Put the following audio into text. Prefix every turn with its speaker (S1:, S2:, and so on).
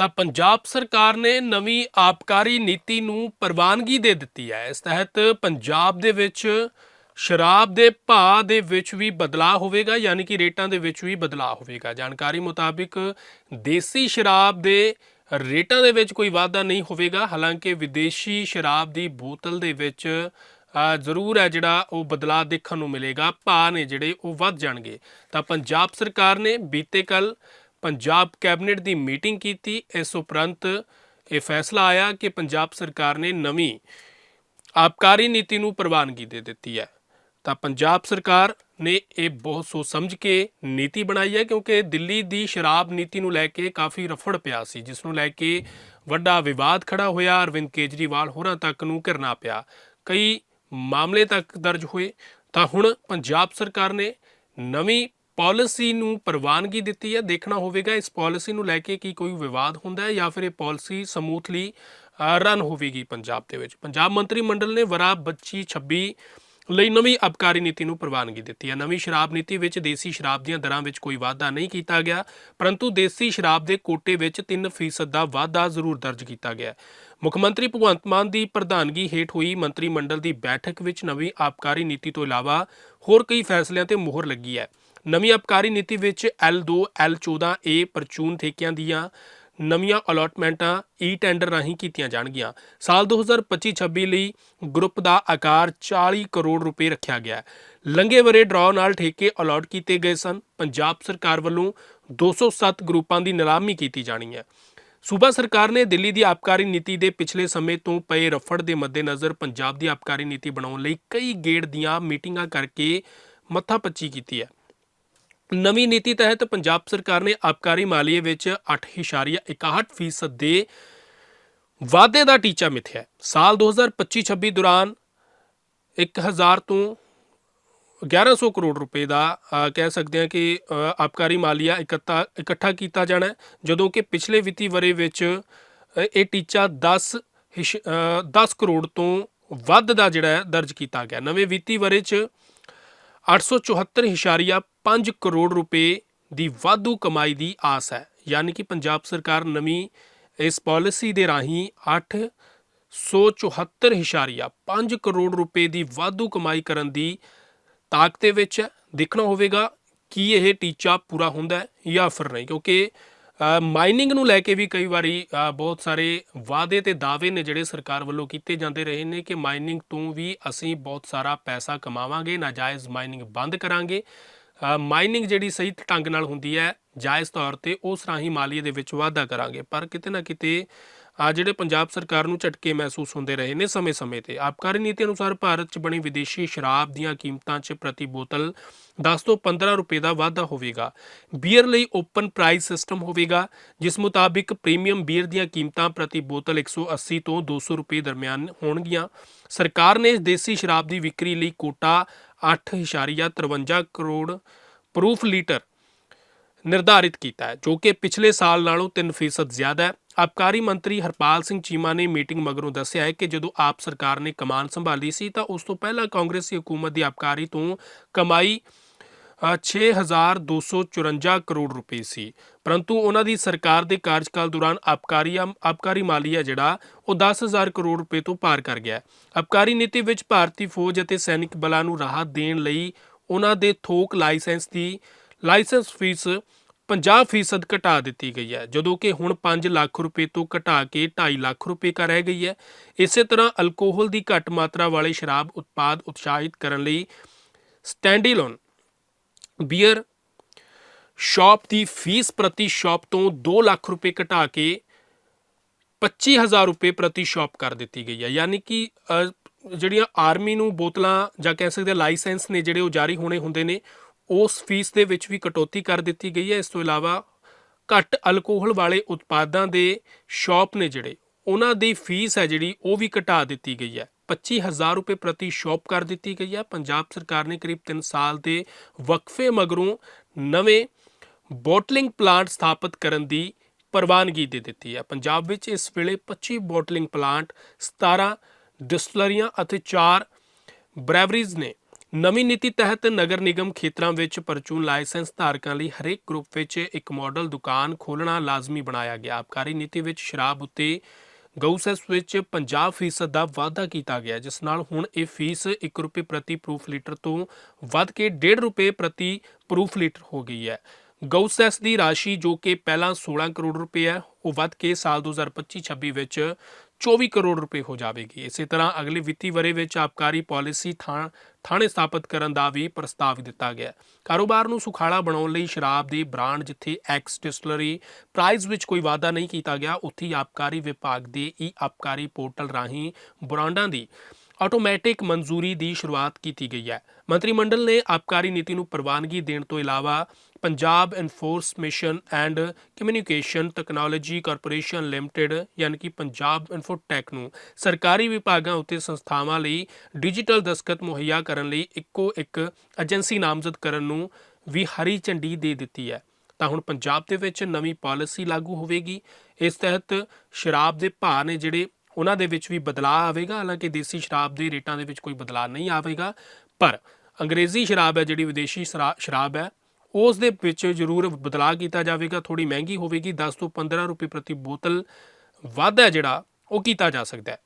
S1: ਤਾਂ ਪੰਜਾਬ ਸਰਕਾਰ ਨੇ ਨਵੀਂ ਆਬਕਾਰੀ ਨੀਤੀ ਨੂੰ ਪ੍ਰਵਾਨਗੀ ਦੇ ਦਿੱਤੀ ਹੈ। ਇਸ ਤਹਿਤ ਪੰਜਾਬ ਦੇ ਵਿੱਚ ਸ਼ਰਾਬ ਦੇ ਭਾਅ ਦੇ ਵਿੱਚ ਵੀ ਬਦਲਾਅ ਹੋਵੇਗਾ, ਯਾਨੀ ਕਿ ਰੇਟਾਂ ਦੇ ਵਿੱਚ ਵੀ ਬਦਲਾਅ ਹੋਵੇਗਾ। ਜਾਣਕਾਰੀ ਮੁਤਾਬਿਕ ਦੇਸੀ ਸ਼ਰਾਬ ਦੇ ਰੇਟਾਂ ਦੇ ਵਿੱਚ ਕੋਈ ਵਾਧਾ ਨਹੀਂ ਹੋਵੇਗਾ। ਹਾਲਾਂਕਿ ਵਿਦੇਸ਼ੀ ਸ਼ਰਾਬ ਦੀ ਬੋਤਲ ਦੇ ਵਿੱਚ ਜ਼ਰੂਰ ਹੈ ਜਿਹੜਾ ਉਹ ਬਦਲਾਅ ਦੇਖਣ ਨੂੰ ਮਿਲੇਗਾ। ਭਾਅ ਨੇ ਜਿਹੜੇ ਉਹ ਵੱਧ ਜਾਣਗੇ। ਤਾਂ ਪੰਜਾਬ ਸਰਕਾਰ ਨੇ ਬੀਤੇ ਕੱਲ ਪੰਜਾਬ ਕੈਬਨਿਟ ਦੀ ਮੀਟਿੰਗ ਕੀਤੀ। ਇਸ ਉਪਰੰਤ ਇਹ ਫੈਸਲਾ ਆਇਆ ਕਿ ਪੰਜਾਬ ਸਰਕਾਰ ਨੇ ਨਵੀਂ ਆਬਕਾਰੀ ਨੀਤੀ ਨੂੰ ਪ੍ਰਵਾਨਗੀ ਦੇ ਦਿੱਤੀ ਹੈ। ਤਾਂ ਪੰਜਾਬ ਸਰਕਾਰ ਨੇ ਇਹ ਬਹੁਤ ਸੋਚ ਸਮਝ ਕੇ ਨੀਤੀ ਬਣਾਈ ਹੈ ਕਿਉਂਕਿ ਦਿੱਲੀ ਦੀ ਸ਼ਰਾਬ ਨੀਤੀ ਨੂੰ ਲੈ ਕੇ ਕਾਫੀ ਰਫੜ ਪਿਆ ਸੀ, ਜਿਸ ਨੂੰ ਲੈ ਕੇ ਵੱਡਾ ਵਿਵਾਦ ਖੜਾ ਹੋਇਆ। ਅਰਵਿੰਦ ਕੇਜਰੀਵਾਲ ਹੋਰਾਂ ਤੱਕ ਨੂੰ ਘਿਰਨਾ ਪਿਆ। ਕਈ ਮਾਮਲੇ ਤੱਕ ਦਰਜ ਹੋਏ। ਤਾਂ ਹੁਣ ਪੰਜਾਬ ਸਰਕਾਰ ਨੇ ਨਵੀਂ ਪਾਲਿਸੀ ਨੂੰ ਪ੍ਰਵਾਨਗੀ ਦਿੱਤੀ ਹੈ, ਦੇਖਣਾ ਹੋਵੇਗਾ ਇਸ ਪਾਲਿਸੀ ਨੂੰ ਲੈ ਕੇ ਕੀ ਕੋਈ ਵਿਵਾਦ ਹੁੰਦਾ ਹੈ ਜਾਂ ਫਿਰ ਇਹ ਪਾਲਿਸੀ ਸਮੂਥਲੀ ਰਨ ਹੋਵੇਗੀ ਪੰਜਾਬ ਦੇ ਵਿੱਚ। ਪੰਜਾਬ ਮੰਤਰੀ ਮੰਡਲ ਨੇ ਵਰਾ 25 26 ਲਈ ਨਵੀਂ ਅਬਕਾਰੀ ਨੀਤੀ ਨੂੰ ਪ੍ਰਵਾਨਗੀ ਦਿੱਤੀ ਹੈ। ਨਵੀਂ ਸ਼ਰਾਬ ਨੀਤੀ ਵਿੱਚ ਦੇਸੀ ਸ਼ਰਾਬ ਦੀਆਂ ਦਰਾਂ ਵਿੱਚ ਕੋਈ ਵਾਧਾ ਨਹੀਂ ਕੀਤਾ ਗਿਆ, ਪਰੰਤੂ ਦੇਸੀ ਸ਼ਰਾਬ ਦੇ ਕੋਟੇ ਵਿੱਚ 3% ਦਾ ਵਾਧਾ ਜ਼ਰੂਰ ਦਰਜ ਕੀਤਾ ਗਿਆ ਮੁੱਖ ਮੰਤਰੀ ਭਗਵੰਤ ਮਾਨ ਦੀ ਪ੍ਰਧਾਨਗੀ ਹੇਠ ਹੋਈ ਮੰਤਰੀ ਮੰਡਲ ਦੀ ਬੈਠਕ ਵਿੱਚ ਨਵੀਂ ਆਬਕਾਰੀ ਨੀਤੀ ਤੋਂ ਇਲਾਵਾ ਹੋਰ ਕਈ ਫੈਸਲਿਆਂ ਤੇ ਮੋਹਰ ਲੱਗੀ ਹੈ। ਨਵੀਂ ਆਬਕਾਰੀ ਨੀਤੀ ਵਿੱਚ L2 L14 A ਪਰਚੂਨ ਠੇਕਿਆਂ ਦੀਆਂ ਨਵੀਆਂ ਅਲਾਟਮੈਂਟਾਂ ਈ ਟੈਂਡਰ ਰਾਹੀਂ ਕੀਤੀਆਂ ਜਾਣਗੀਆਂ। ਸਾਲ 2025-26 ਲਈ ਗਰੁੱਪ ਦਾ ਆਕਾਰ 40 ਕਰੋੜ ਰੁਪਏ ਰੱਖਿਆ ਗਿਆ ਹੈ। ਲੰਘੇ ਵਰੇ ਡਰਾਅ ਨਾਲ ਠੇਕੇ ਅਲਾਟ ਕੀਤੇ ਗਏ ਸਨ। ਪੰਜਾਬ ਸਰਕਾਰ ਵੱਲੋਂ 207 ਗਰੁੱਪਾਂ ਦੀ ਨਿਲਾਮੀ ਕੀਤੀ ਜਾਣੀ ਹੈ। ਸੂਬਾ ਸਰਕਾਰ ਨੇ ਦਿੱਲੀ ਦੀ ਆਬਕਾਰੀ ਨੀਤੀ ਦੇ ਪਿਛਲੇ ਸਮੇਂ ਤੋਂ ਪਏ ਰਫੜ ਦੇ ਮੱਦੇਨਜ਼ਰ ਪੰਜਾਬ ਦੀ ਆਬਕਾਰੀ ਨੀਤੀ ਬਣਾਉਣ ਲਈ ਕਈ ਗੇੜ ਦੀਆਂ ਮੀਟਿੰਗਾਂ ਕਰਕੇ ਮੱਥਾਪੱਚੀ ਕੀਤੀ ਹੈ। ਨਵੀਂ ਨੀਤੀ ਤਹਿਤ ਪੰਜਾਬ ਸਰਕਾਰ ਨੇ ਆਬਕਾਰੀ ਮਾਲੀਏ ਵਿੱਚ 8.61% ਦੇ ਵਾਧੇ ਦਾ ਟੀਚਾ ਮਿਥਿਆ ਹੈ। ਸਾਲ 2025-26 ਦੌਰਾਨ 1000 ਤੋਂ 1100 ਕਰੋੜ ਰੁਪਏ ਦਾ ਕਹਿ ਸਕਦੇ ਹਾਂ ਕਿ ਅ, ਆਬਕਾਰੀ ਮਾਲੀਆ ਇਕੱਠਾ ਇਕੱਠਾ ਕੀਤਾ ਜਾਣਾ ਜਦੋਂ ਕਿ ਪਿਛਲੇ ਵਿੱਤੀ ਵਰੇ ਵਿੱਚ ਇਹ ਟੀਚਾ 10 ਹਿਸ਼- ਅ, 10 ਕਰੋੜ ਤੋਂ ਵੱਧ ਦਾ ਜਿਹੜਾ ਦਰਜ ਕੀਤਾ ਗਿਆ ਨਵੇਂ ਵਿੱਤੀ ਵਰੇ 'ਚ 874.5 ਕਰੋੜ ਰੁਪਏ ਦੀ ਵਾਧੂ ਕਮਾਈ ਦੀ ਆਸ ਹੈ, ਯਾਨੀ ਕਿ ਪੰਜਾਬ ਸਰਕਾਰ ਨਵੀਂ ਇਸ ਪਾਲਿਸੀ ਦੇ ਰਾਹੀਂ 874.5 ਕਰੋੜ ਰੁਪਏ ਦੀ ਵਾਧੂ ਕਮਾਈ ਕਰਨ ਦੀ ਤਾਕਤ ਦੇ ਵਿੱਚ ਹੈ। ਦੇਖਣਾ ਹੋਵੇਗਾ ਕੀ ਇਹ ਟੀਚਾ ਪੂਰਾ ਹੁੰਦਾ ਹੈ ਜਾਂ ਫਿਰ ਨਹੀਂ, ਕਿਉਂਕਿ ਮਾਈਨਿੰਗ ਨੂੰ ਲੈ ਕੇ ਵੀ ਕਈ ਵਾਰੀ ਬਹੁਤ ਸਾਰੇ ਵਾਅਦੇ ਤੇ ਦਾਅਵੇ ਨੇ ਜਿਹੜੇ ਸਰਕਾਰ ਵੱਲੋਂ ਕੀਤੇ ਜਾਂਦੇ ਰਹੇ ਨੇ ਕਿ ਮਾਈਨਿੰਗ ਤੋਂ ਵੀ ਅਸੀਂ ਬਹੁਤ ਸਾਰਾ ਪੈਸਾ ਕਮਾਵਾਂਗੇ, ਨਾਜਾਇਜ਼ ਮਾਈਨਿੰਗ ਬੰਦ ਕਰਾਂਗੇ। ਮਾਈਨਿੰਗ ਜਿਹੜੀ ਸਹੀ ਢੰਗ ਨਾਲ ਹੁੰਦੀ ਹੈ, ਜਾਇਜ਼ ਤੌਰ ਤੇ ਉਸ ਰਾਹੀਂ ਮਾਲੀਏ ਦੇ ਵਿੱਚ ਵਾਧਾ ਕਰਾਂਗੇ। ਪਰ ਕਿਤੇ ਨਾ ਕਿਤੇ ਆ ਜਿਹੜੇ ਪੰਜਾਬ ਸਰਕਾਰ ਨੂੰ ਝਟਕੇ ਮਹਿਸੂਸ ਹੁੰਦੇ ਰਹੇ ਨੇ ਸਮੇਂ-ਸਮੇਂ ਤੇ। ਆਬਕਾਰੀ ਨੀਤੀ ਅਨੁਸਾਰ ਭਾਰਤ 'ਚ ਬਣੀ ਵਿਦੇਸ਼ੀ ਸ਼ਰਾਬ ਦੀਆਂ ਕੀਮਤਾਂ 'ਚ ਪ੍ਰਤੀ ਬੋਤਲ 10 ਤੋਂ 15 ਰੁਪਏ ਦਾ ਵਾਧਾ ਹੋਵੇਗਾ। ਬੀਅਰ ਲਈ ਓਪਨ ਪ੍ਰਾਈਸ ਸਿਸਟਮ ਹੋਵੇਗਾ, ਜਿਸ ਮੁਤਾਬਿਕ ਪ੍ਰੀਮੀਅਮ ਬੀਅਰ ਦੀਆਂ ਕੀਮਤਾਂ ਪ੍ਰਤੀ ਬੋਤਲ 180 ਤੋਂ 200 ਰੁਪਏ ਦਰਮਿਆਨ ਹੋਣਗੀਆਂ। ਸਰਕਾਰ ਨੇ ਦੇਸੀ ਸ਼ਰਾਬ ਦੀ ਵਿਕਰੀ ਲਈ ਕੋਟਾ 8.53 ਕਰੋੜ ਪ੍ਰੂਫ ਲੀਟਰ ਨਿਰਧਾਰਿਤ ਕੀਤਾ ਹੈ, ਜੋ ਕਿ ਪਿਛਲੇ ਸਾਲ ਨਾਲੋਂ 3% ਜ਼ਿਆਦਾ ਹੈ। ਆਬਕਾਰੀ ਮੰਤਰੀ ਹਰਪਾਲ ਸਿੰਘ ਚੀਮਾ ਨੇ ਮੀਟਿੰਗ ਮਗਰੋਂ ਦੱਸਿਆ ਹੈ ਕਿ ਜਦੋਂ ਆਪ ਸਰਕਾਰ ਨੇ ਕਮਾਨ ਸੰਭਾਲੀ ਸੀ ਤਾਂ ਉਸ ਤੋਂ ਪਹਿਲਾਂ ਕਾਂਗਰਸੀ ਹਕੂਮਤ ਦੀ ਆਬਕਾਰੀ ਤੋਂ ਕਮਾਈ ਅ, 6254 ਕਰੋੜ ਰੁਪਏ ਸੀ ਪਰੰਤੂ ਉਹਨਾਂ ਦੀ ਸਰਕਾਰ ਦੇ ਕਾਰਜਕਾਲ ਦੌਰਾਨ ਆਬਕਾਰੀ ਆਬਕਾਰੀ ਮਾਲੀਆ ਜਿਹੜਾ ਉਹ 10000 ਕਰੋੜ ਰੁਪਏ ਤੋਂ ਪਾਰ ਕਰ ਗਿਆ ਹੈ। ਆਬਕਾਰੀ ਨੀਤੀ ਵਿੱਚ ਭਾਰਤੀ ਫੌਜ ਅਤੇ ਸੈਨਿਕ ਬਲਾਂ ਨੂੰ ਰਾਹਤ ਦੇਣ ਲਈ ਉਹਨਾਂ ਦੇ ਥੋਕ ਲਾਇਸੈਂਸ ਦੀ ਲਾਇਸੈਂਸ ਫੀਸ 50% ਘਟਾ ਦਿੱਤੀ ਗਈ ਹੈ, ਜਦੋਂ ਕਿ ਹੁਣ 5 ਲੱਖ ਰੁਪਏ ਤੋਂ ਘਟਾ ਕੇ 2.5 ਲੱਖ ਰੁਪਏ ਕਰ ਰਹਿ ਗਈ ਹੈ। ਇਸੇ ਤਰ੍ਹਾਂ ਅਲਕੋਹਲ ਦੀ ਘੱਟ ਮਾਤਰਾ ਵਾਲੇ ਸ਼ਰਾਬ ਉਤਪਾਦ ਉਤਸ਼ਾਹਿਤ ਕਰਨ ਲਈ ਸਟੈਂਡੀਲੋਨ ਬੀਅਰ ਸ਼ਾਪ ਦੀ ਫੀਸ ਪ੍ਰਤੀ ਸ਼ਾਪ ਤੋਂ 2 ਲੱਖ ਰੁਪਏ ਘਟਾ ਕੇ 25000 ਰੁਪਏ ਪ੍ਰਤੀ ਸ਼ਾਪ ਕਰ ਦਿੱਤੀ ਗਈ ਹੈ। ਯਾਨੀ ਕਿ ਜਿਹੜੀਆਂ ਆਰਮੀ ਨੂੰ ਬੋਤਲਾਂ ਜਾਂ ਕਹਿ ਸਕਦੇ ਹਾਂ ਲਾਇਸੈਂਸ ਨੇ ਜਿਹੜੇ ਉਹ ਜਾਰੀ ਹੋਣੇ ਹੁੰਦੇ ਨੇ ਉਸ ਫੀਸ ਦੇ ਵਿੱਚ ਵੀ ਕਟੌਤੀ ਕਰ ਦਿੱਤੀ ਗਈ ਹੈ। ਇਸ ਤੋਂ ਇਲਾਵਾ ਘੱਟ ਅਲਕੋਹਲ ਵਾਲੇ ਉਤਪਾਦਾਂ ਦੇ ਸ਼ਾਪ ਨੇ ਜਿਹੜੇ, ਉਹਨਾਂ ਦੀ ਫੀਸ ਹੈ ਜਿਹੜੀ, ਉਹ ਵੀ ਘਟਾ ਦਿੱਤੀ ਗਈ ਹੈ। 25000 ਰੁਪਏ ਪ੍ਰਤੀ ਸ਼ਾਪ ਕਰ ਦਿੱਤੀ ਗਈ ਹੈ। ਪੰਜਾਬ ਸਰਕਾਰ ਨੇ ਕਰੀਬ 3 ਸਾਲ ਦੇ ਵਕਫੇ ਮਗਰੋਂ ਨਵੇਂ ਬੋਟਲਿੰਗ ਪਲਾਂਟ ਸਥਾਪਿਤ ਕਰਨ ਦੀ ਪ੍ਰਵਾਨਗੀ ਦੇ ਦਿੱਤੀ ਹੈ। ਪੰਜਾਬ ਵਿੱਚ ਇਸ ਵੇਲੇ 25 ਬੋਟਲਿੰਗ ਪਲਾਂਟ 17 ਡਿਸਟਲਰੀਆਂ ਅਤੇ 4 ਬ੍ਰੈਵਰੀਜ਼ ਨੇ ਨਵੀਂ ਨੀਤੀ ਤਹਿਤ ਨਗਰ ਨਿਗਮ ਖੇਤਰਾਂ ਵਿੱਚ ਪਰਚੂਨ ਲਾਇਸੈਂਸ ਧਾਰਕਾਂ ਲਈ ਹਰੇਕ ਗਰੁੱਪ ਵਿੱਚ ਇੱਕ ਮਾਡਲ ਦੁਕਾਨ ਖੋਲ੍ਹਣਾ ਲਾਜ਼ਮੀ ਬਣਾਇਆ ਗਿਆ। ਆਬਕਾਰੀ ਨੀਤੀ ਵਿੱਚ ਸ਼ਰਾਬ ਉੱਤੇ ਗਊਸੈਸ ਵਿੱਚ 50% ਦਾ ਵਾਧਾ ਕੀਤਾ ਗਿਆ, ਜਿਸ ਨਾਲ ਹੁਣ ਇਹ ਫੀਸ 1 ਰੁਪਏ ਪ੍ਰਤੀ ਪ੍ਰੂਫ ਲੀਟਰ ਤੋਂ ਵੱਧ ਕੇ 1.5 ਰੁਪਏ ਪ੍ਰਤੀ ਪ੍ਰੂਫ ਲੀਟਰ ਹੋ ਗਈ ਹੈ। ਗਊਸੈਸ ਦੀ ਰਾਸ਼ੀ ਜੋ ਕਿ ਪਹਿਲਾਂ 16 ਕਰੋੜ ਰੁਪਏ ਹੈ, ਉਹ ਵੱਧ ਕੇ ਸਾਲ 2025-26 ਵਿੱਚ 24 ਕਰੋੜ ਰੁਪਏ ਹੋ ਜਾਵੇਗੀ। ਇਸੇ ਤਰ੍ਹਾਂ ਅਗਲੇ ਵਿੱਤੀ ਵਰੇ ਵਿੱਚ ਆਬਕਾਰੀ ਪਾਲਿਸੀ ਥਾਂ, ਥਾਣੇ ਸਥਾਪਿਤ ਕਰਨ ਦਾ ਵੀ ਪ੍ਰਸਤਾਵ ਦਿੱਤਾ ਗਿਆ ਕਾਰੋਬਾਰ ਨੂੰ ਸੁਖਾਲਾ ਬਣਾਉਣ ਲਈ ਸ਼ਰਾਬ ਦੇ ਬ੍ਰਾਂਡ ਜਿੱਥੇ ਐਕਸ ਡਿਸਟਿਲਰੀ ਪ੍ਰਾਈਸ ਵਿੱਚ ਕੋਈ ਵਾਅਦਾ ਨਹੀਂ ਕੀਤਾ ਗਿਆ, ਉੱਥੇ ਹੀ ਆਬਕਾਰੀ ਵਿਭਾਗ ਦੇ ਈ ਆਬਕਾਰੀ ਪੋਰਟਲ ਰਾਹੀਂ ਬ੍ਰਾਂਡਾਂ ਦੀ ਆਟੋਮੈਟਿਕ ਮਨਜ਼ੂਰੀ ਦੀ ਸ਼ੁਰੂਆਤ ਕੀਤੀ ਗਈ ਹੈ। ਮੰਤਰੀ ਮੰਡਲ ਨੇ ਆਬਕਾਰੀ ਨੀਤੀ ਨੂੰ ਪ੍ਰਵਾਨਗੀ ਦੇਣ ਤੋਂ ਇਲਾਵਾ Punjab information and communication technology corporation limited ਯਾਨੀ ਕਿ ਪੰਜਾਬ ਇਨਫੋਟੈਕ ਨੂੰ ਸਰਕਾਰੀ ਵਿਭਾਗਾਂ ਉੱਤੇ ਸੰਸਥਾਵਾਂ ਲਈ ਡਿਜੀਟਲ ਦਸਤਖਤ ਮੁਹੱਈਆ ਕਰਨ ਲਈ ਇੱਕੋ ਇੱਕ ਏਜੰਸੀ ਨਾਮਜ਼ਦ ਕਰਨ ਨੂੰ ਵੀ ਹਰੀ ਝੰਡੀ ਦੇ ਦਿੱਤੀ ਹੈ। ਤਾਂ ਹੁਣ ਪੰਜਾਬ ਦੇ ਵਿੱਚ ਨਵੀਂ ਪਾਲਿਸੀ ਲਾਗੂ ਹੋਵੇਗੀ। ਇਸ ਤਹਿਤ ਸ਼ਰਾਬ ਦੇ ਭਾਅ ਨੇ ਜਿਹੜੇ ਉਹਨਾਂ ਦੇ ਵਿੱਚ ਵੀ ਬਦਲਾਅ ਆਵੇਗਾ, ਹਾਲਾਂਕਿ ਦੇਸੀ ਸ਼ਰਾਬ ਦੇ ਰੇਟਾਂ ਦੇ ਵਿੱਚ ਕੋਈ ਬਦਲਾਅ ਨਹੀਂ ਆਵੇਗਾ, ਪਰ ਅੰਗਰੇਜ਼ੀ ਸ਼ਰਾਬ ਹੈ, ਜਿਹੜੀ ਵਿਦੇਸ਼ੀ ਸ਼ਰਾ- ਸ਼ਰਾਬ ਹੈ ਉਸ ਦੇ ਵਿੱਚ ਜ਼ਰੂਰ ਬਦਲਾਅ ਕੀਤਾ ਜਾਵੇਗਾ। ਥੋੜੀ ਮਹਿੰਗੀ ਹੋਵੇਗੀ। 10 ਤੋਂ 15 ਰੁਪਏ ਪ੍ਰਤੀ ਬੋਤਲ ਵਾਧਾ ਜਿਹੜਾ, ਉਹ ਕੀਤਾ ਜਾ ਸਕਦਾ ਹੈ।